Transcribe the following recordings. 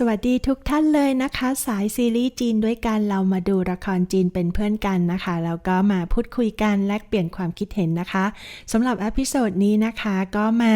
สวัสดีทุกท่านเลยนะคะ สายซีรีส์จีนด้วยกันเรามาดูละครจีนเป็นเพื่อนกันนะคะ แล้วก็มาพูดคุยกันแลกเปลี่ยนความคิดเห็นนะคะสำหรับอพิโซดนี้นะคะก็มา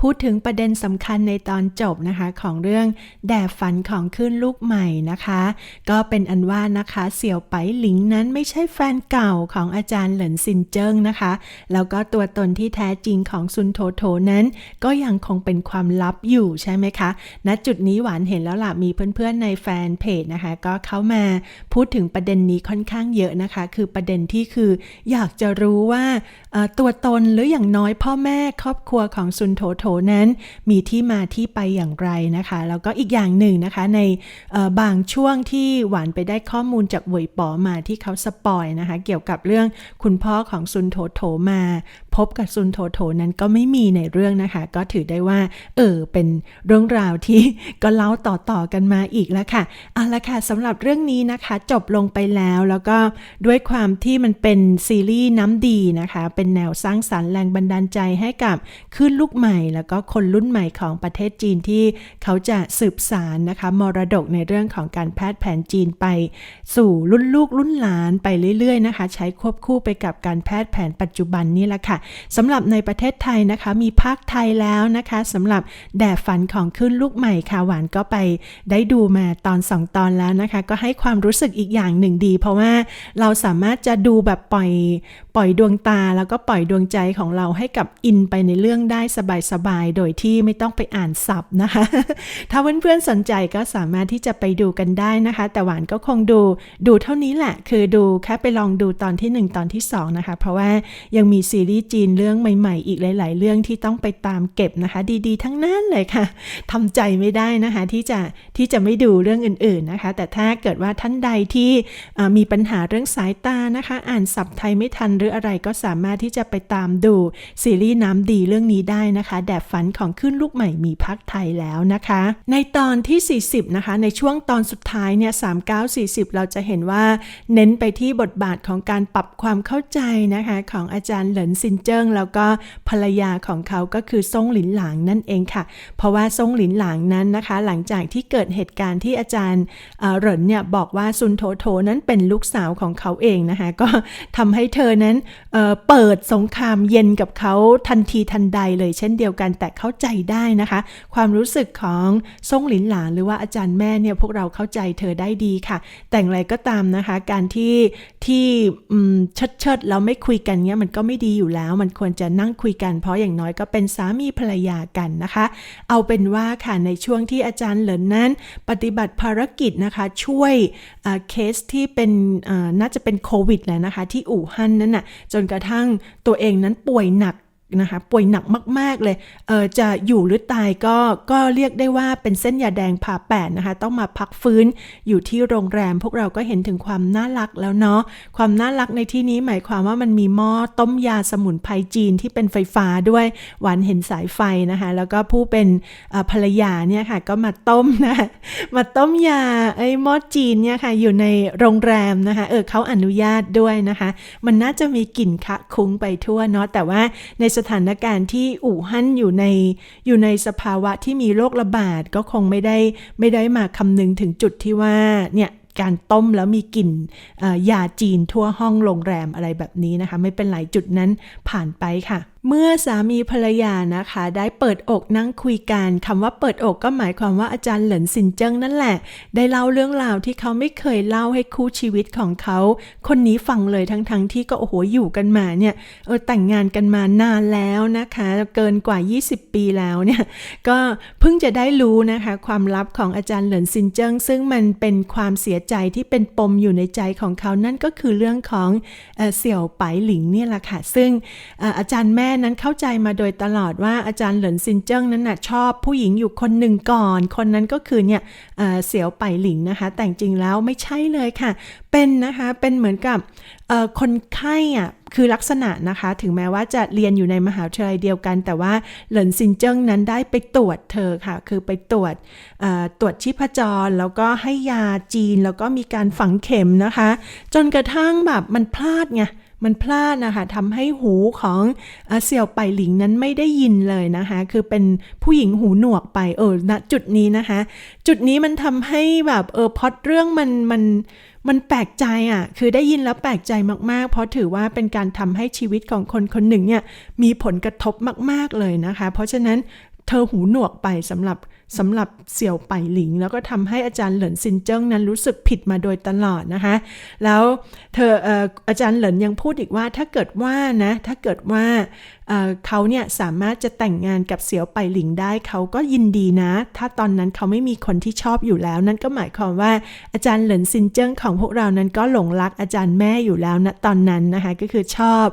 พูดถึงประเด็นสำคัญในตอนจบนะคะ ของเรื่องแดดฝันของขึ้นลูกใหม่นะคะ ก็เป็นอันว่านะคะเสี่ยวไปหลิงนั้นไม่ใช่แฟนเก่าของอาจารย์เหลินซินเจิ้งนะคะ แล้วก็ตัวตนที่แท้จริงของซุนโถโถนั้น ก็ยังคงเป็นความลับอยู่ใช่ไหมคะณจุดนี้หวานเห็นแล้วล่ะ มีเพื่อนๆในแฟนเพจนะคะ ก็เข้ามาพูดถึงประเด็นนี้ค่อนข้างเยอะนะคะ คือประเด็นที่คืออยากจะรู้ว่าตัวตนหรืออย่างน้อยพ่อแม่ครอบครัวของซุนโถโถนั้น มีที่มาที่ไปอย่างไรนะคะ แล้วก็อีกอย่างหนึ่งนะคะในบางช่วงที่หวานไปได้ข้อมูลจากหวยป๋อมาที่เขาสปอยนะคะ เกี่ยวกับเรื่องคุณพ่อของซุนโถโถมา พบกับซุนโถโถนั้นก็ไม่มีในเรื่องนะคะ ก็ถือได้ว่า เออเป็นเรื่องราวที่ก็เล่าต่อกันมาอีกแล้วค่ะ เอาละค่ะสำหรับเรื่องนี้นะคะ จบลงไปแล้วแล้วก็ด้วยความที่มันเป็นซีรีส์น้ำดีนะคะ เป็นแนวสร้างสรรค์แรงบันดาลใจให้กับขึ้นลูกใหม่ แล้วก็คนรุ่นใหม่ของประเทศจีนที่เขาจะสืบสารนะคะ มรดกในเรื่องของการแพทย์แผนจีนไป สู่รุ่นลูกรุ่นหลานไปเรื่อยๆนะคะ ใช้ควบคู่ไปกับการแพทย์แผนปัจจุบันนี่แหละค่ะสำหรับในประเทศไทยนะคะมีภาคไทยแล้วนะคะสำหรับแด่ฝันของขึ้นลูกใหม่ค่ะหวานก็ไปได้ดูมาตอนสองตอนแล้วนะคะ ก็ให้ความรู้สึกอีกอย่างหนึ่งดี เพราะว่าเราสามารถจะดูแบบปล่อยปล่อยดวงตาแล้วก็ปล่อยดวงใจของเราให้กับอินไปในเรื่องได้สบายๆ โดยที่ไม่ต้องไปอ่านซับนะคะ ถ้าเพื่อนๆสนใจก็สามารถที่จะไปดูกันได้นะคะ แต่หวานก็คงดูดูเท่านี้แหละ คือดูแค่ไปลองดูตอนทีหนึ่1 ตอนที่ 2 นะคะ เพราะว่ายังมีซีรีส์จีนเรื่องใหม่ ๆ อีกหลาย ๆ เรื่องที่ต้องไปตามเก็บนะคะ ดีๆ ทั้งนั้นเลยค่ะทำใจไม่ได้นะคะที่จะที่จะไม่ดูเรื่องอื่น ๆนะคะ แต่ถ้าเกิดว่าท่านใดที่มีปัญหาเรื่องสายตานะคะ อ่านศัพท์ไทยไม่ทันหรืออะไรก็สามารถที่จะไปตามดูซีรีส์น้ำดีเรื่องนี้ได้นะคะ แดดฝันของขึ้นลูกใหม่มีพักไทยแล้วนะคะ ในตอนที่ 40 นะคะ ในช่วงตอนสุดท้ายเนี่ย39 40 เราจะเห็นว่า เน้นไปที่บทบาทของการปรับความเข้าใจนะคะ ของอาจารย์เหลินซินเจิ้งแล้วก็ภรรยาของเขาก็คือซ่งหลินหลางนั่นเองค่ะ เพราะว่าซ่งหลินหลางนั้นนะคะ หลังจากที่เกิดเหตุการณ์ที่อาจารย์เหรินเนี่ยบอกว่าซุนโถโถนั้นเป็นลูกสาวของเขาเองนะคะ ก็ทำให้เธอนั้นเเปิดสงครามเย็นกับเขาทันทีทันใดเลยเช่นเดียวกันแต่เข้าใจได้นะคะ ความรู้สึกของซ่งหลินหลางหรือว่าอาจารย์แม่เนี่ยพวกเราเข้าใจเธอได้ดีค่ะ แต่งไรก็ตามนะคะ การที่ที่เชิดเชิดแล้วไม่คุยกันเนี่ยมันก็ไม่ดีอยู่แล้ว มันควรจะนั่งคุยกัน เพราะอย่างน้อยก็เป็นสามีภรรยากันนะคะ เอาเป็นว่าค่ะในช่วงที่อาจารย์เหลินนั้น ปฏิบัติภารกิจนะคะช่วยเคสที่เป็นน่าจะเป็นโควิดแหละนะคะ ที่อู่ฮั่นนั้นน่ะจนกระทั่งตัวเองนั้นป่วยหนัก นะคะป่วยหนักมาก ๆ เลยเออจะอยู่หรือตายก็ก็เรียกได้ว่าเป็นเส้นยาแดงผ่าแปดนะคะ ต้องมาพักฟื้นอยู่ที่โรงแรม พวกเราก็เห็นถึงความน่ารักแล้วเนาะความน่ารักในที่นี้หมายความว่ามันมีหม้อต้มยาสมุนไพรจีนที่เป็นไฟฟ้าด้วยหวานเห็นสายไฟนะคะ แล้วก็ผู้เป็นภรรยาเนี่ยค่ะก็มาต้มนะคะมาต้มยาไอ้หม้อจีนเนี่ยค่ะอยู่ในโรงแรมนะคะเออเขาอนุญาตด้วยนะคะ มันน่าจะมีกลิ่นคะคุ้งไปทั่วเนาะแต่ว่าในสถานการณ์ที่อู่ฮั่นอยู่ในอยู่ในสภาวะที่มีโรคระบาดก็คงไม่ได้ไม่ได้มาคำนึงถึงจุดที่ว่าเนี่ยการต้มแล้วมีกลิ่นยาจีนทั่วห้องโรงแรมอะไรแบบนี้นะคะ ไม่เป็นไรจุดนั้นผ่านไปค่ะเมื่อสามีภรรยานะคะ ได้เปิดอกนั่งคุยกันคำว่าเปิดอกก็หมายความว่าอาจารย์เหลินซินเจิ้งนั่นแหละ ได้เล่าเรื่องราวที่เขาไม่เคยเล่าให้คู่ชีวิตของเขา คนนี้ฟังเลยทั้งๆทที่ก็โอ้โหอยู่กันมาเนี่ยเออแต่งงานกันมานานแล้วนะคะ เกินกว่า 20 ปีแล้วเนี่ยก็เพิ่งจะได้รู้นะคะ ความลับของอาจารย์เหลินซินเจิ้งซึ่งมันเป็นความเสียใจที่เป็นปมอยู่ในใจของเขานั่นก็คือเรื่องของเออเสี่ยวไปหลิงเนี่ยแหละค่ะซึ่งอออาจารย์แม่นั้นเข้าใจมาโดยตลอดว่าอาจารย์เหลินซินเจิ้งนั้นน่ะชอบผู้หญิงอยู่คนหนึ่งก่อน คนนั้นก็คือเนี่ยเเสี่ยวไปหลิงนะคะ แต่จริงแล้วไม่ใช่เลยค่ะ เป็นนะคะเป็นเหมือนกับคนไข้อะคือลักษณะนะคะ ถึงแม้ว่าจะเรียนอยู่ในมหาวิทยาลัยเดียวกัน แต่ว่าเหลินซินเจิ้งนั้นได้ไปตรวจเธอค่ะ คือไปตรวจตรวจชีพจร แล้วก็ให้ยาจีน แล้วก็มีการฝังเข็มนะคะ จนกระทั่งแบบมันพลาดไง มันพลาดนะคะทำให้หูของเสี่ยวไปหลิงนั้นไม่ได้ยินเลยนะคะ คือเป็นผู้หญิงหูหนวกไปเออณจุดนี้นะคะ จุดนี้มันทำให้แบบเออพอดเรื่องมันมันมันแปลกใจอะ่ะ คือได้ยินแล้วแปลกใจมากๆ เพราะถือว่าเป็นการทำให้ชีวิตของคนคนหนึ่งเนี่ยมีผลกระทบมาก ๆเลยนะคะ เพราะฉะนั้นเธอหูหนวกไปสำหรับ สำหรับเสี่ยวไปหลิง แล้วก็ทำให้อาจารย์เหลินซินเจิ้งนั้นรู้สึกผิดมาโดยตลอดนะคะ แล้วเธอเอ่ออาจารย์เหลินยังพูดอีกว่าถ้าเกิดว่านะถ้าเกิดว่าเขาเนี่ยสามารถจะแต่งงานกับเสี่ยวไปหลิงได้เขาก็ยินดีนะ ถ้าตอนนั้นเขาไม่มีคนที่ชอบอยู่แล้ว นั่นก็หมายความว่าอาจารย์เหลินซินเจิ้งของพวกเรานั้นก็หลงรักอาจารย์แม่อยู่แล้วนะตอนนั้นนะคะก็คือชอบ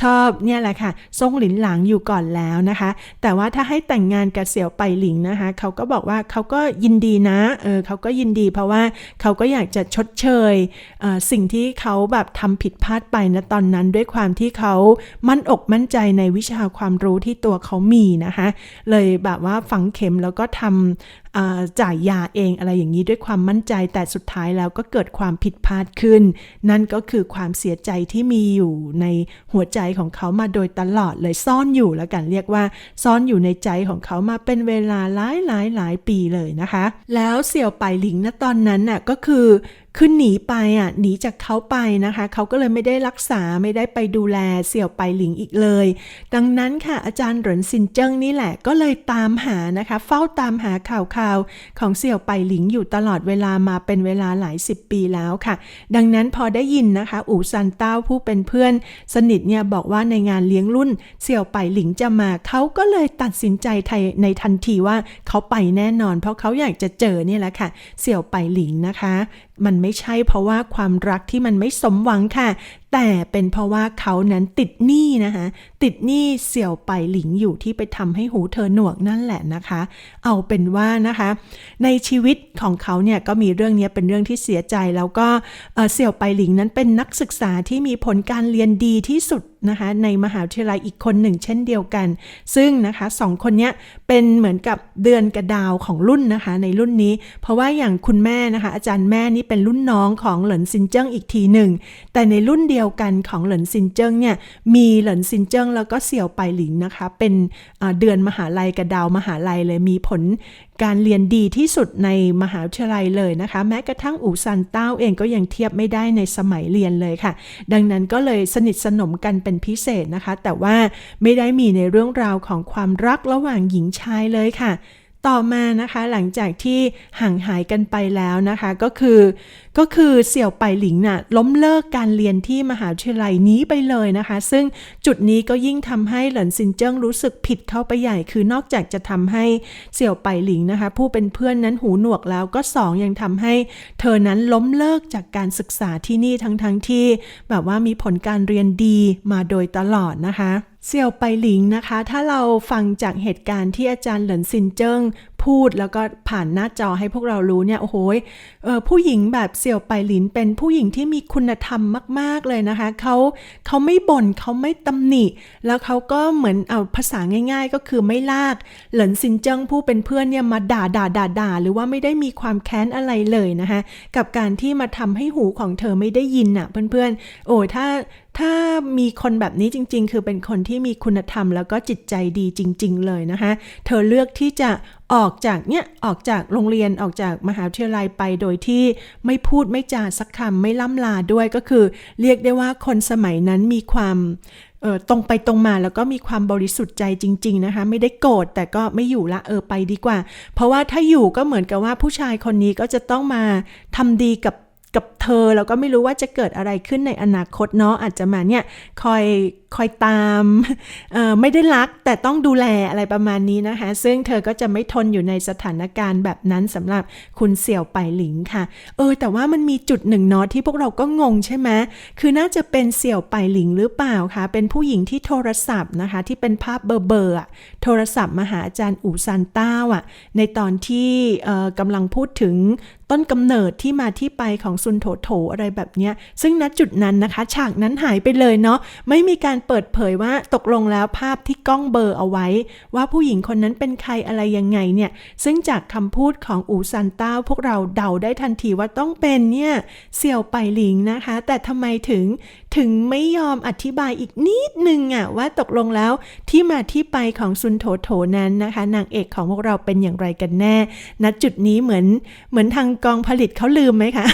ชอบเนี่ยแหละค่ะซ่งหลินหลางอยู่ก่อนแล้วนะคะ แต่ว่าถ้าให้แต่งงานกับเสี่ยวไปหลิงนะคะเขาก็บอกว่าเขาก็ยินดีนะเออเขาก็ยินดีเพราะว่าเขาก็อยากจะชดเชยเออสิ่งที่เขาแบบทำผิดพลาดไปนะตอนนั้นด้วยความที่เขามั่นอกมั่นใจในวิชาความรู้ที่ตัวเขามีนะคะเลยแบบว่าฝังเข็มแล้วก็ทำจ่ายยาเองอะไรอย่างนี้ด้วยความมั่นใจแต่สุดท้ายแล้วก็เกิดความผิดพลาดขึ้น นั่นก็คือความเสียใจที่มีอยู่ในหัวใจของเขามาโดยตลอดเลยซ่อนอยู่แล้วกันเรียกว่าซ่อนอยู่ในใจของเขามาเป็นเวลาหลายหลายหลายปีเลยนะคะ แล้วเสี่ยวไปหลิงนะตอนนั้นน่ะก็คือ คือหนีไปอะหนีจากเขาไปนะคะ เขาก็เลยไม่ได้รักษาไม่ได้ไปดูแลเสี่ยวไปหลิงอีกเลย ดังนั้นค่ะอาจารย์เหรินซินเจิ้งนี่แหละก็เลยตามหานะคะ เฝ้าตามหาข่าวข่าวของเสี่ยวไปหลิงอยู่ตลอดเวลามาเป็นเวลาหลายสิบปีแล้วค่ะ ดังนั้นพอได้ยินนะคะ อู่ซันเต้าผู้เป็นเพื่อน สนิทเนี่ยบอกว่าในงานเลี้ยงรุ่นเสี่ยวไปหลิงจะมาเขาก็เลยตัดสินใจไทยในทันทีว่าเขาไปแน่นอน เพราะเขาอยากจะเจอเนี่ยแหละค่ะ เสี่ยวไปหลิงนะคะมันไม่ใช่เพราะว่าความรักที่มันไม่สมหวังค่ะ แต่เป็นเพราะว่าเขานั้นติดหนี้นะคะติดหนี้เสี่ยวไปหลิงอยู่ที่ไปทำให้หูเธอหนวกนั่นแหละนะคะ เอาเป็นว่านะคะ ในชีวิตของเขาเนี่ยก็มีเรื่องนี้เป็นเรื่องที่เสียใจแล้วก็เสี่ยวไปหลิงนั้นเป็นนักศึกษาที่มีผลการเรียนดีที่สุดนะคะในมหาวิทยาลัยอีกคนหนึ่งเช่นเดียวกัน ซึ่งนะคะสองคนเนี้ยเป็นเหมือนกับเดือนกระดาวของรุ่นนะคะในรุ่นนี้ เพราะว่าอย่างคุณแม่นะคะอาจารย์แม่นี่เป็นรุ่นน้องของเหลินซินเจิ้งอีกทีหนึ่งแต่ในรุ่นเดียวกันของเหลินซินเจิ้งเนี่ยมีเหลินซินเจิ้งแล้วก็เสี่ยวไปหลิงนะคะ เป็นเดือนมหาลัยกระดาวมหาลัยเลยมีผลการเรียนดีที่สุดในมหาวิทยาลัยเลยนะคะ แม้กระทั่งอูซันเต้าเองก็ยังเทียบไม่ได้ในสมัยเรียนเลยค่ะ ดังนั้นก็เลยสนิทสนมกันเป็นพิเศษนะคะ แต่ว่าไม่ได้มีในเรื่องราวของความรักระหว่างหญิงชายเลยค่ะ ต่อมานะคะหลังจากที่ห่างหายกันไปแล้วนะคะก็คือก็คือเสี่ยวไปหลิงน่ะล้มเลิกการเรียนที่มหาวิทยาลัยนี้ไปเลยนะคะ ซึ่งจุดนี้ก็ยิ่งทำให้หลินซินเจิ้งรู้สึกผิดเข้าไปใหญ่ คือนอกจากจะทำให้เสี่ยวไปหลิงนะคะ ผู้เป็นเพื่อนนั้นหูหนวกแล้วก็สองยังทำให้เธอนั้นล้มเลิกจากการศึกษาที่นี่ทั้งๆทที่แบบว่ามีผลการเรียนดีมาโดยตลอดนะคะ เสี่ยวไปหลิงนะคะ ถ้าเราฟังจากเหตุการณ์ที่อาจารย์เหลินซินเจิ้งพูดแล้วก็ผ่านหน้าจอให้พวกเรารู้เนี่ยโอ้โหเออผู้หญิงแบบเสี่ยวไปหลินเป็นผู้หญิงที่มีคุณธรรมมาก ๆเลยนะคะเขาเขาไม่บ่นเขาไม่ตำหนิ แล้วเขาก็เหมือนเอาภาษาง่าย ๆ ก็คือไม่ลาก เหลินซินเจิ้งผู้เป็นเพื่อนเนี่ยมาด่าด่าด่าด่าหรือว่าไม่ได้มีความแค้นอะไรเลยนะคะกับการที่มาทำให้หูของเธอไม่ได้ยินน่ะเพื่อนๆโอ้ถ้า ถ้ามีคนแบบนี้จริง ๆ คือเป็นคนที่มีคุณธรรม แล้วก็จิตใจดีจริง ๆ เลยนะคะ เธอเลือกที่จะออกจากเนี่ยออกจากโรงเรียนออกจากมหาวิทยาลัยไปโดยที่ไม่พูดไม่จาสักคำไม่ล่ำลาด้วยก็คือ เรียกได้ว่าคนสมัยนั้นมีความตรงไปตรงมาแล้วก็มีความบริสุทธิ์ใจจริง ๆ นะคะ ไม่ได้โกรธแต่ก็ไม่อยู่ละเออไปดีกว่า เพราะว่าถ้าอยู่ก็เหมือนกับว่าผู้ชายคนนี้ก็จะต้องมาทำดีกับ กับเธอแล้วก็ไม่รู้ว่าจะเกิดอะไรขึ้นในอนาคตเนาะอาจจะมาเนี่ยคอยคอยตามไม่ได้รักแต่ต้องดูแลอะไรประมาณนี้นะคะ ซึ่งเธอก็จะไม่ทนอยู่ในสถานการณ์แบบนั้นสำหรับคุณเสี่ยวไปหลิงค่ะ เออ แต่ว่ามันมีจุดหนึ่งเนาะที่พวกเราก็งงใช่ไหมคือน่าจะเป็นเสี่ยวไปหลิงหรือเปล่าคะเป็นผู้หญิงที่โทรศัพท์นะคะ ที่เป็นภาพเบอร์เบอร์โทรศัพท์มาหาอาจารย์อูซันต้าอะในตอนที่กำลังพูดถึงต้นกำเนิดที่มาที่ไปของซุนโถโถอะไรแบบเนี้ย ซึ่งณจุดนั้นนะคะ ฉากนั้นหายไปเลยเนาะไม่มีการเปิดเผยว่าตกลงแล้วภาพที่กล้องเบอร์เอาไว้ ว่าผู้หญิงคนนั้นเป็นใครอะไรยังไงเนี่ย ซึ่งจากคำพูดของอูซันต้าพวกเราเดาได้ทันทีว่าต้องเป็นเนี่ยเสี่ยวไปหลิงนะคะ แต่ทำไมถึง ถึงไม่ยอมอธิบายอีกนิดนึงอะว่าตกลงแล้วที่มาที่ไปของซุนโถโถนั้นนะคะ นางเอกของพวกเราเป็นอย่างไรกันแน่ณจุดนี้เหมือนเหมือนทางกองผลิตเขาลืมไหมคะ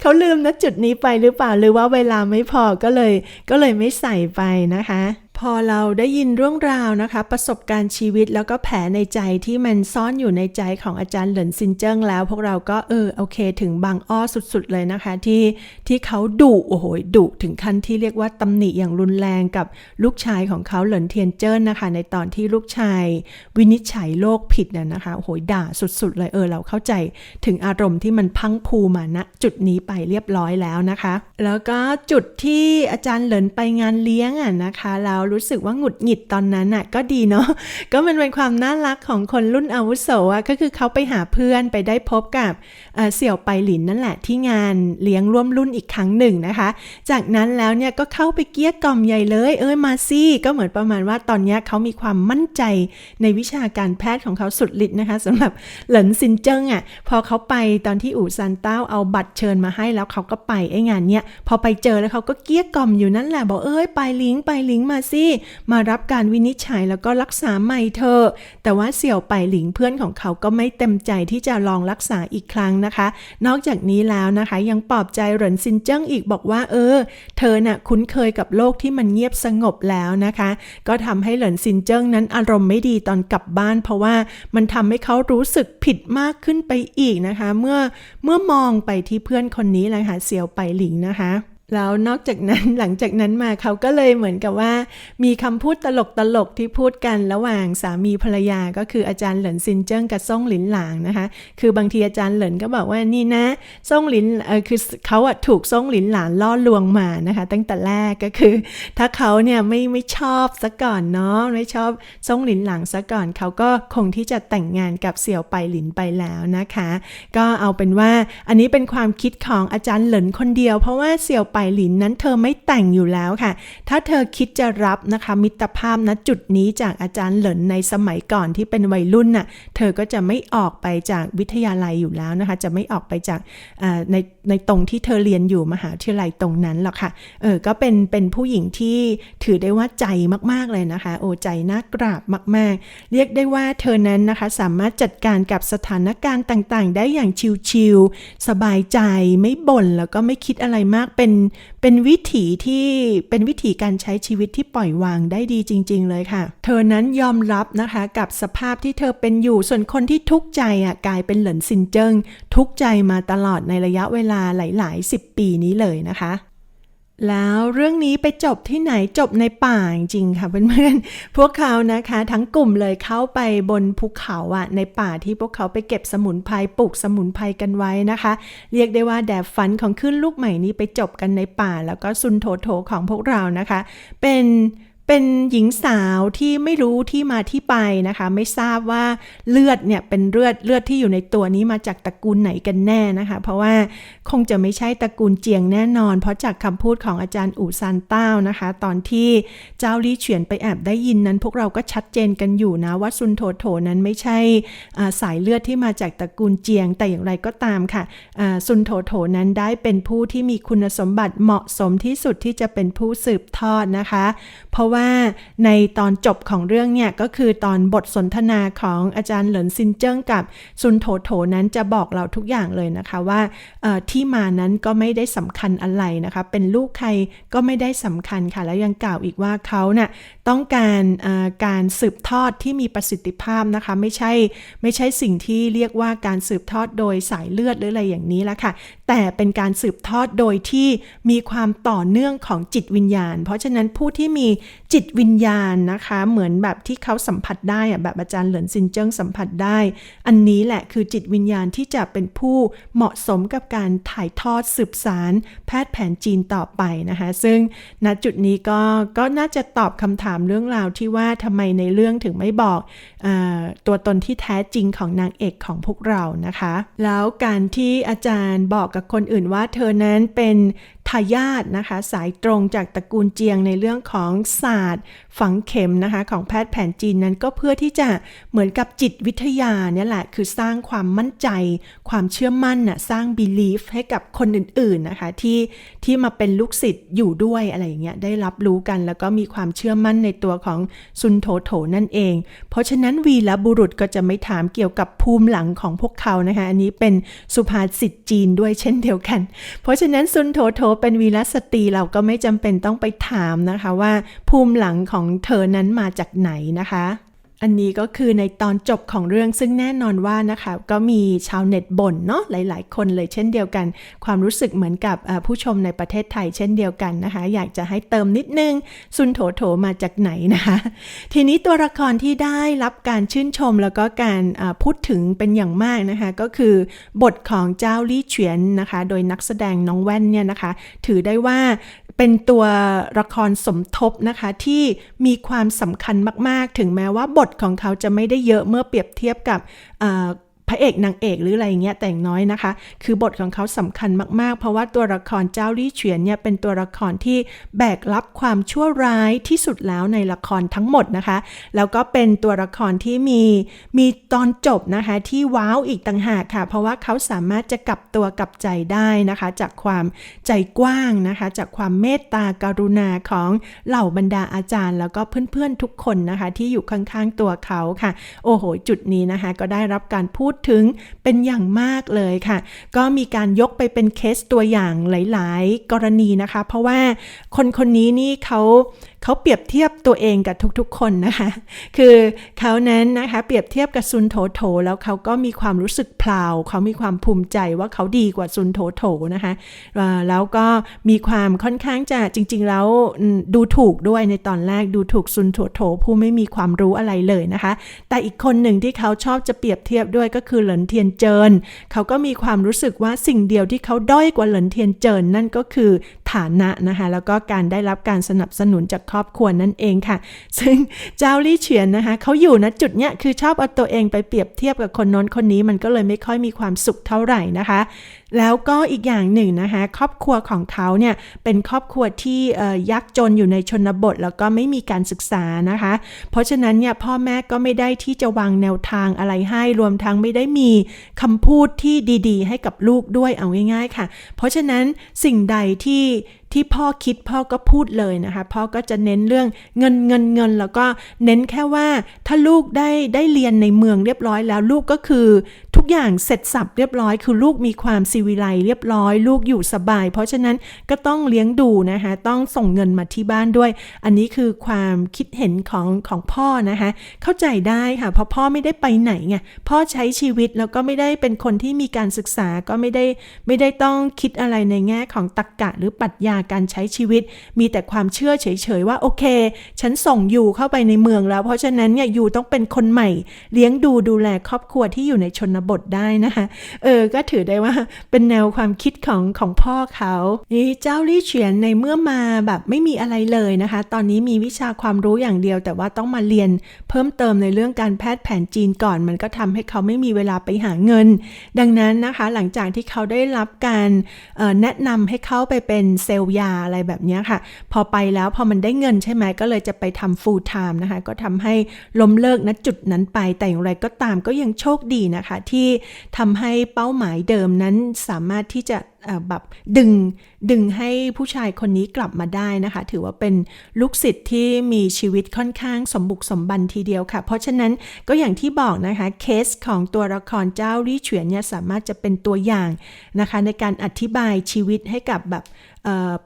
เขาลืมณจุดนี้ไปหรือเปล่าหรือว่าเวลาไม่พอก็เลย ก็เลยไม่ใส่ไปนะคะ พอเราได้ยินเรื่องราวนะคะ ประสบการณ์ชีวิตแล้วก็แผลในใจที่มันซ่อนอยู่ในใจของอาจารย์เหลินซินเจิ้งแล้ว พวกเราก็เออโอเค ถึงบางอ้อสุดๆเลยนะคะ ที่ที่เขาดุโอ้โหดุถึงขั้นที่เรียกว่าตำหนิอย่างรุนแรงกับลูกชายของเขาเหลินเทียนเจิ้นนะคะ ในตอนที่ลูกชาย วินิจฉัยโรคผิดน่ะนะคะโอ้โหด่าสุดๆเลยเออเราเข้าใจถึงอารมณ์ที่มันพังพูมาณจุดนี้ไปเรียบร้อยแล้วนะคะ แล้วก็จุดที่อาจารย์เหลินไปงานเลี้ยงอะนะคะแล้วรู้สึกว่าหงุดหงิดตอนนั้นอะก็ดีเนาะก็มันเป็นความน่ารักของคนรุ่นอาวุโสอะก็คือเขาไปหาเพื่อนไปได้พบกับเเสี่ยวไปหลินนั่นแหละที่งานเลี้ยงร่วมรุ่นอีกครั้งหนึ่งนะคะ จากนั้นแล้วเนี่ยก็เข้าไปเกี้ยกล่อมใหญ่เลย เอ้ยมาซี่ก็เหมือนประมาณว่าตอนเนี้ยเขามีความมั่นใจในวิชาการแพทย์ของเขาสุดฤทธิ์นะคะสำหรับเหลินซินเจิ้งอะพอเขาไปตอนที่อู่ซันเต้าเอาบัตรเชิญมาให้แล้วเขาก็ไปไอ้งานเนี้ยพอไปเจอแล้วเขาก็เกี้ยกล่อมอยู่นั่นแหละบอกเอ้ยไปลิงไปลิงก์มาสิมารับการวินิจฉัยแล้วก็รักษาใหม่เธอ แต่ว่าเสี่ยวไปหลิงเพื่อนของเขาก็ไม่เต็มใจที่จะลองรักษาอีกครั้งนะคะ นอกจากนี้แล้วนะคะยังปลอบใจเหรินซินเจิ้งอีกบอกว่าเออ เธอน่ะคุ้นเคยกับโลกที่มันเงียบสงบแล้วนะคะ ก็ทำให้เหรินซินเจิ้งนั้นอารมณ์ไม่ดีตอนกลับบ้าน เพราะว่ามันทำให้เขารู้สึกผิดมากขึ้นไปอีกนะคะ เมื่อเมื่อมองไปที่เพื่อนคนนี้เลยค่ะเสี่ยวไปหลิงนะคะ แล้วนอกจากนั้นหลังจากนั้นมาเขาก็เลยเหมือนกับว่า มีคำพูดตลกตลกๆที่พูดกันระหว่างสามีภรรยาก็คืออาจารย์เหลินซินเจิ้งกับซ่งหลินหลางนะคะ คือบางทีอาจารย์เหลินก็บอกว่านี่นะซ่งหลินเออคือเขาอะถูกซ่งหลินหลานล่อลวงมานะคะ ตั้งแต่แรกก็คือ ถ้าเขาเนี่ยไม่ไม่ชอบซะก่อนเนาะไม่ชอบซ่งหลินหลางซะก่อนเขาก็คงที่จะแต่งงานกับเสี่ยวไปหลินไปแล้วนะคะ ก็เอาเป็นว่าอันนี้เป็นความคิดของอาจารย์เหลินคนเดียว เพราะว่าเสี่ยวไปหลินนั้นเธอไม่แต่งอยู่แล้วค่ะ ถ้าเธอคิดจะรับนะคะ มิตรภาพณจุดนี้จากอาจารย์เหลินในสมัยก่อนที่เป็นวัยรุ่นน่ะเธอก็จะไม่ออกไปจากวิทยาลัยอยู่แล้วนะคะ จะไม่ออกไปจากในในตรงที่เธอเรียนอยู่มหาวิทยาลัยตรงนั้นหรอกค่ะเออก็เป็นเป็นผู้หญิงที่ถือได้ว่าใจมากๆเลยนะคะ โอ้ใจน่ากราบมาก ๆ เรียกได้ว่าเธอนั้นนะคะสามารถจัดการกับสถานการณ์ต่างๆ ได้อย่างชิลๆสบายใจไม่บ่นแล้วก็ไม่คิดอะไรมากเป็นเป็นวิถีที่เป็นวิถีการใช้ชีวิตที่ปล่อยวางได้ดีจริง ๆ เลยค่ะ เธอนั้นยอมรับนะคะกับสภาพที่เธอเป็นอยู่ส่วนคนที่ทุกข์ใจอะกลายเป็นเหลินซินเจิ้งทุกข์ใจมาตลอดในระยะเวลาหลาย ๆ 10 ปีนี้เลยนะคะ แล้วเรื่องนี้ไปจบที่ไหนจบในป่าจริงค่ะเพื่อนๆ พวกเขานะคะทั้งกลุ่มเลยเข้าไปบนภูเขาอะในป่าที่พวกเขาไปเก็บสมุนไพรปลูกสมุนไพรกันไว้นะคะ เรียกได้ว่าแดดฝันของขึ้นลูกใหม่นี้ไปจบกันในป่า แล้วก็ซุนโถโถของพวกเรานะคะ เป็น เป็นหญิงสาวที่ไม่รู้ที่มาที่ไปนะคะ ไม่ทราบว่าเลือดเนี่ยเป็นเลือดเลือดที่อยู่ในตัวนี้มาจากตระกูลไหนกันแน่นะคะ เพราะว่าคงจะไม่ใช่ตระกูลเจียงแน่นอน เพราะจากคำพูดของอาจารย์อู่ซานเต้านะคะ ตอนที่เจ้าลี่เฉียนไปแอบได้ยินนั้น พวกเราก็ชัดเจนกันอยู่นะว่าซุนโถโถนั้นไม่ใช่อ่าสายเลือดที่มาจากตระกูลเจียง แต่อย่างไรก็ตามค่ะอ่าซุนโถโถนั้นได้เป็นผู้ที่มีคุณสมบัติเหมาะสมที่สุดที่จะเป็นผู้สืบทอดนะคะ เพราะว่าในตอนจบของเรื่องเนี่ย ก็คือตอนบทสนทนาของอาจารย์เหลินซินเจิ้งกับซุนโถโถนั้นจะบอกเราทุกอย่างเลยนะคะว่าที่มานั้นก็ไม่ได้สำคัญอะไรนะคะ เป็นลูกใครก็ไม่ได้สำคัญค่ะ แล้วยังกล่าวอีกว่าเขาเน่ะต้องการการสืบทอดที่มีประสิทธิภาพนะคะ ไม่ใช่ไม่ใช่สิ่งที่เรียกว่าการสืบทอดโดยสายเลือดหรืออะไรอย่างนี้ละค่ะ แต่เป็นการสืบทอดโดยที่มีความต่อเนื่องของจิตวิญญาณ เพราะฉะนั้นผู้ที่มีจิตวิญญาณนะคะ เหมือนแบบที่เขาสัมผัสได้อะแบบอาจารย์เหลินซินเจิ้งสัมผัสได้ อันนี้แหละคือจิตวิญญาณที่จะเป็นผู้เหมาะสมกับการถ่ายทอดสืบสาร แพทย์แผนจีนต่อไปนะคะ ซึ่งณจุดนี้ก็ก็น่าจะตอบคำถามเรื่องราวที่ว่าทำไมในเรื่องถึงไม่บอกอตัวตนที่แท้จริงของนางเอกของพวกเรานะคะ แล้วการที่อาจารย์บอกกับคนอื่นว่าเธอนั้นเป็น ทายาทนะคะ สายตรงจากตระกูลเจียงในเรื่องของศาสตร์ ฝังเข็มนะคะของแพทย์แผนจีนนั้นก็เพื่อที่จะเหมือนกับจิตวิทยาเนี่ยแหละ คือสร้างความมั่นใจ ความเชื่อมั่นน่ะสร้าง belief ให้กับคนอื่นๆนะคะที่ที่มาเป็นลูกศิษย์อยู่ด้วยอะไรอย่างเงี้ยได้รับรู้กัน แล้วก็มีความเชื่อมั่นในตัวของซุนโถโถนั่นเอง เพราะฉะนั้นวีรบุรุษก็จะไม่ถามเกี่ยวกับภูมิหลังของพวกเขานะคะ อันนี้เป็นสุภาษิตจีนด้วยเช่นเดียวกัน เพราะฉะนั้นซุนโถโถเป็นวีรสตรีเราก็ไม่จำเป็นต้องไปถามนะคะว่า ภูมิหลังของเธอนั้นมาจากไหนนะคะ อันนี้ก็คือในตอนจบของเรื่องซึ่งแน่นอนว่านะคะก็มีชาวเน็ตบ่นเนาะหลาย ๆ คนเลยเช่นเดียวกัน ความรู้สึกเหมือนกับผู้ชมในประเทศไทยเช่นเดียวกันนะคะ อยากจะให้เติมนิดนึงซุนโถโถมาจากไหนนะคะ ทีนี้ตัวละครที่ได้รับการชื่นชมแล้วก็การพูดถึงเป็นอย่างมากนะคะ ก็คือบทของเจ้าลี่เฉียนนะคะ โดยนักแสดงน้องแว่นเนี่ยนะคะ ถือได้ว่าเป็นตัวละครสมทบนะคะที่มีความสำคัญมาก ๆ ถึงแม้ว่าบทของเขาจะไม่ได้เยอะเมื่อเปรียบเทียบกับ พระเอกนางเอกหรืออะไรเงี้ยแต่งน้อยนะคะ คือบทของเขาสำคัญมากๆ เพราะว่าตัวละครเจ้าลี่เฉียนเนี่ยเป็นตัวละครที่แบกรับความชั่วร้ายที่สุดแล้วในละครทั้งหมดนะคะ แล้วก็เป็นตัวละครที่มีมีตอนจบนะคะที่ว้าวอีกต่างหากค่ะ เพราะว่าเขาสามารถจะกลับตัวกลับใจได้นะคะ จากความใจกว้างนะคะ จากความเมตตากรุณาของเหล่าบรรดาอาจารย์ แล้วก็เพื่อนๆทุกคนนะคะ ที่อยู่ข้างๆตัวเขาค่ะ โอ้โห จุดนี้นะคะ ก็ได้รับการพูดถึงเป็นอย่างมากเลยค่ะ ก็มีการยกไปเป็นเคสตัวอย่างหลาย ๆ กรณีนะคะ เพราะว่าคนคนนี้นี่เขา เขาเปรียบเทียบตัวเองกับทุกๆ คนนะคะ คือเขานั้นนะคะเปรียบเทียบกับซุนโถโถ แล้วเขาก็มีความรู้สึกพลาวเขามีความภูมิใจว่าเขาดีกว่าซุนโถโถนะคะแล้วก็มีความค่อนข้างจะจริง ๆ แล้วดูถูกด้วยในตอนแรกดูถูกซุนโถโถ ผู้ไม่มีความรู้อะไรเลยนะคะ แต่อีกคนหนึ่งที่เขาชอบจะเปรียบเทียบด้วยก็คือเหลินเทียนเจินเขาก็มีความรู้สึกว่าสิ่งเดียวที่เขาด้อยกว่าเหลินเทียนเจินนั่นก็คือฐานะนะคะแล้วก็การได้รับการสนับสนุนจากครอบครัวนั่นเองค่ะ ซึ่งเจ้าลี่เฉียนนะคะเขาอยู่ณจุดเนี้ยคือชอบเอาตัวเองไปเปรียบเทียบกับคนน้นคนนี้มันก็เลยไม่ค่อยมีความสุขเท่าไหร่นะคะแล้วก็อีกอย่างหนึ่งนะคะ ครอบครัวของเขาเนี่ยเป็นครอบครัวที่ยักจนอยู่ในชนบท แล้วก็ไม่มีการศึกษานะคะ เพราะฉะนั้นเนี่ยพ่อแม่ก็ไม่ได้ที่จะวางแนวทางอะไรให้รวมทั้งไม่ได้มีคำพูดที่ดีๆ ให้กับลูกด้วยเอาง่ายๆค่ะ เพราะฉะนั้นสิ่งใดที่ ที่พ่อคิดพ่อก็พูดเลยนะคะ พ่อก็จะเน้นเรื่องเงินเงินเงินแล้วก็เน้นแค่ว่าถ้าลูกได้ได้เรียนในเมืองเรียบร้อยแล้วลูกก็คือทุกอย่างเสร็จสับเรียบร้อย คือลูกมีความซีวิไลเรียบร้อย ลูกอยู่สบาย เพราะฉะนั้นก็ต้องเลี้ยงดูนะคะต้องส่งเงินมาที่บ้านด้วย อันนี้คือความคิดเห็นของของพ่อนะคะเข้าใจได้ค่ะเพราะพ่อไม่ได้ไปไหนไงพ่อใช้ชีวิตแล้วก็ไม่ได้เป็นคนที่มีการศึกษาก็ไม่ได้ไม่ได้ต้องคิดอะไรในแง่ของตรรกะหรือปรัชญาการใช้ชีวิต มีแต่ความเชื่อเฉยๆ ว่าโอเค ฉันส่งอยู่เข้าไปในเมืองแล้ว เพราะฉะนั้นเนี่ยอยู่ต้องเป็นคนใหม่ เลี้ยงดูดูแลครอบครัวที่อยู่ในชนบทได้นะคะเออก็ถือได้ว่าเป็นแนวความคิดของของพ่อเขานี่เจ้าลี่เฉียนในเมื่อมาแบบไม่มีอะไรเลยนะคะ ตอนนี้มีวิชาความรู้อย่างเดียว แต่ว่าต้องมาเรียนเพิ่มเติมในเรื่องการแพทย์แผนจีนก่อน มันก็ทำให้เขาไม่มีเวลาไปหาเงิน ดังนั้นนะคะ หลังจากที่เขาได้รับการแนะนำให้เข้าไปเป็นเซลล์ยาอะไรแบบนี้ค่ะ พอไปแล้วพอมันได้เงินใช่ไหมก็เลยจะไปทำ full time นะคะ ก็ทำให้ล้มเลิกณจุดนั้นไป แต่อย่างไรก็ตามก็ยังโชคดีนะคะ ที่ทำให้เป้าหมายเดิมนั้นสามารถที่จะแบบดึงดึงให้ผู้ชายคนนี้กลับมาได้นะคะ ถือว่าเป็นลูกศิษย์ที่มีชีวิตค่อนข้างสมบุกสมบันทีเดียวค่ะ เพราะฉะนั้นก็อย่างที่บอกนะคะเคสของตัวละครเจ้าลี่เฉียนเนี่ยสามารถจะเป็นตัวอย่างนะคะ ในการอธิบายชีวิตให้กับแบบ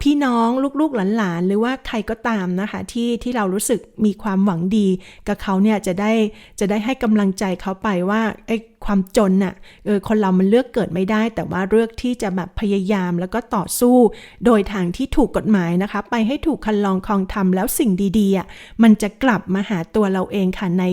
พี่น้องลูกๆหลานๆ หรือว่าใครก็ตามนะคะที่ที่เรารู้สึกมีความหวังดี กับเขาเนี่ยจะได้จะได้ให้กำลังใจเขาไปว่าไอ้ ความจนน่ะเออคนเรามันเลือกเกิดไม่ได้ แต่ว่าเลือกที่จะแบบพยายามแล้วก็ต่อสู้ โดยทางที่ถูกกฎหมายนะคะ ไปให้ถูกคันลองคองทำแล้วสิ่งดีๆอะมันจะกลับมาหาตัวเราเองค่ะใน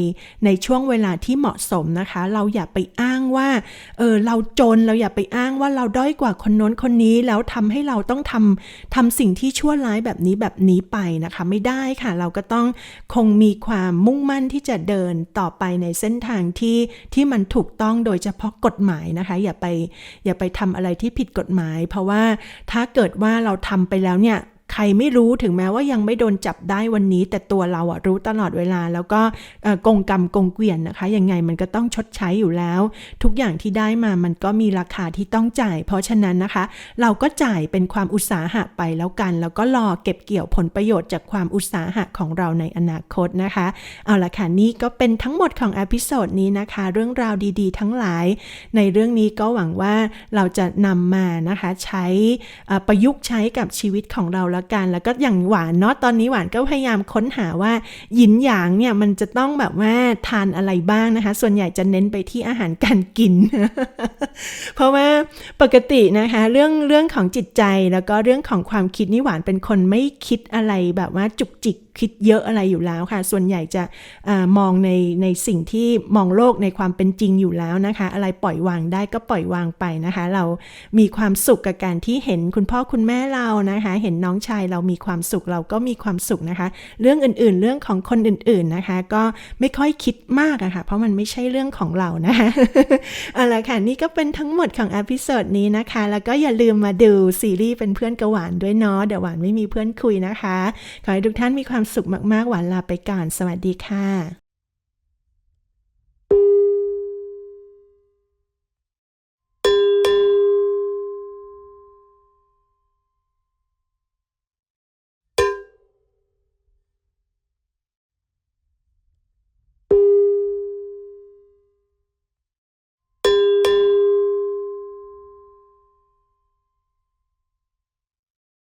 ในช่วงเวลาที่เหมาะสมนะคะ เราอย่าไปอ้างว่าเออเราจนเราอย่าไปอ้างว่าเราด้อยกว่าคนโน้นคนนี้แล้วทำให้เราต้องทำทำสิ่งที่ชั่วร้ายแบบนี้แบบนี้ไปนะคะ ไม่ได้ค่ะ เราก็ต้องคงมีความมุ่งมั่นที่จะเดินต่อไปในเส้นทางที่ที่มันถูกต้องโดยเฉพาะกฎหมายนะคะ อย่าไปอย่าไปทำอะไรที่ผิดกฎหมาย เพราะว่าถ้าเกิดว่าเราทำไปแล้วเนี่ย ใครไม่รู้ถึงแม้ว่ายังไม่โดนจับได้วันนี้ แต่ตัวเราอะรู้ตลอดเวลา แล้วก็กงกรรมกงเกวียนนะคะยังไงมันก็ต้องชดใช้อยู่แล้ว ทุกอย่างที่ได้มามันก็มีราคาที่ต้องจ่าย เพราะฉะนั้นนะคะ เราก็จ่ายเป็นความอุตสาหะไปแล้วกัน แล้วก็รอเก็บเกี่ยวผลประโยชน์จากความอุตสาหะของเราในอนาคตนะคะ เอาละค่ะนี่ก็เป็นทั้งหมดของอพิโซดนี้นะคะ เรื่องราวดีๆ ทั้งหลาย ในเรื่องนี้ก็หวังว่าเราจะนำมานะคะใช้ประยุกต์ใช้กับชีวิตของเราแล้วกัน แล้วก็อย่างหวานเนาะตอนนี้หวานก็พยายามค้นหาว่าหยินหยางเนี่ยมันจะต้องแบบว่าทานอะไรบ้างนะคะ ส่วนใหญ่จะเน้นไปที่อาหารการกิน เพราะว่าปกตินะคะ เรื่องเรื่องของจิตใจแล้วก็เรื่องของความคิดนี่หวานเป็นคนไม่คิดอะไรแบบว่าจุกจิก คิดเยอะอะไรอยู่แล้วค่ะ ส่วนใหญ่จะอมองในในสิ่งที่มองโลกในความเป็นจริงอยู่แล้วนะคะ อะไรปล่อยวางได้ก็ปล่อยวางไปนะคะ เรามีความสุขกับการที่เห็นคุณพ่อคุณแม่เรานะคะ เห็นน้องชายเรามีความสุขเราก็มีความสุขนะคะ เรื่องอื่นๆ เรื่องของคนอื่นๆนะคะ ก็ไม่ค่อยคิดมากอะค่ะ เพราะมันไม่ใช่เรื่องของเรานะคะเอาละค่ะนี่ก็เป็นทั้งหมดของอพิโซดนี้นะคะ แล้วก็อย่าลืมมาดูซีรีส์เป็นเพื่อนกับหวานด้วยเนาะเดี๋ยวหวานไม่มีเพื่อนคุยนะคะ ขอให้ทุกท่านมีความสุขมากๆ หวานลาไปก่อน สวัสดีค่ะ